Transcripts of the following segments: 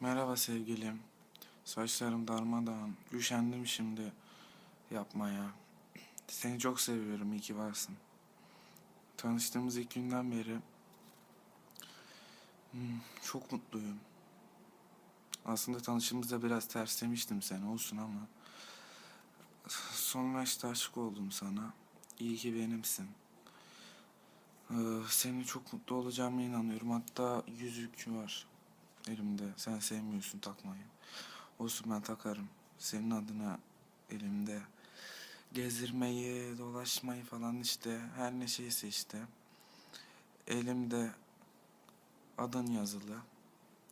Merhaba sevgilim. Saçlarım darmadağın. Üşendim şimdi yapmaya. Seni çok seviyorum. iyi ki varsın. Tanıştığımız ilk günden beri hmm, çok mutluyum. Aslında tanıştığımızda biraz terslemiştim seni olsun ama sonra işte aşık oldum sana. İyi ki benimsin. Ee, senin çok mutlu olacağıma inanıyorum. Hatta yüzük var elimde. Sen sevmiyorsun takmayı. Olsun ben takarım. Senin adına elimde. Gezdirmeyi, dolaşmayı falan işte her ne şeyse işte. Elimde adın yazılı.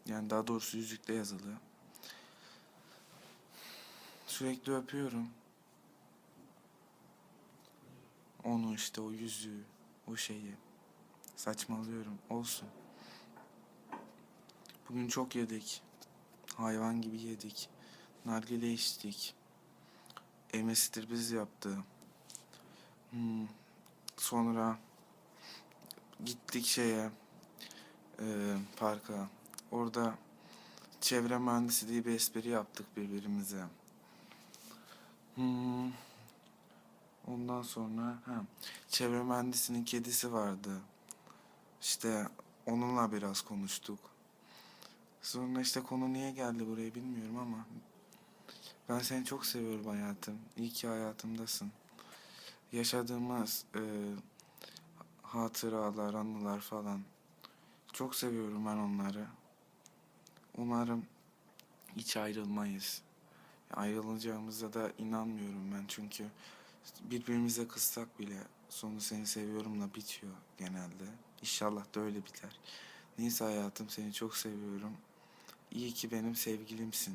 Yani daha doğrusu yüzükte yazılı. Sürekli öpüyorum. Onu işte o yüzüğü, o şeyi. Saçmalıyorum. Olsun. Bugün çok yedik. Hayvan gibi yedik. Nargile içtik. Emesidir biz yaptı. Hmm. Sonra gittik şeye e, parka. Orada çevre mühendisi diye bir espri yaptık birbirimize. Hmm. Ondan sonra ha, çevre mühendisinin kedisi vardı. İşte onunla biraz konuştuk. Sonra işte konu niye geldi buraya bilmiyorum ama ben seni çok seviyorum hayatım. İyi ki hayatımdasın. Yaşadığımız e, hatıralar, anılar falan. Çok seviyorum ben onları. Umarım hiç ayrılmayız. Ayrılacağımıza da inanmıyorum ben çünkü birbirimize kızsak bile sonu seni seviyorumla bitiyor genelde. İnşallah da öyle biter. Neyse hayatım seni çok seviyorum. İyi ki benim sevgilimsin.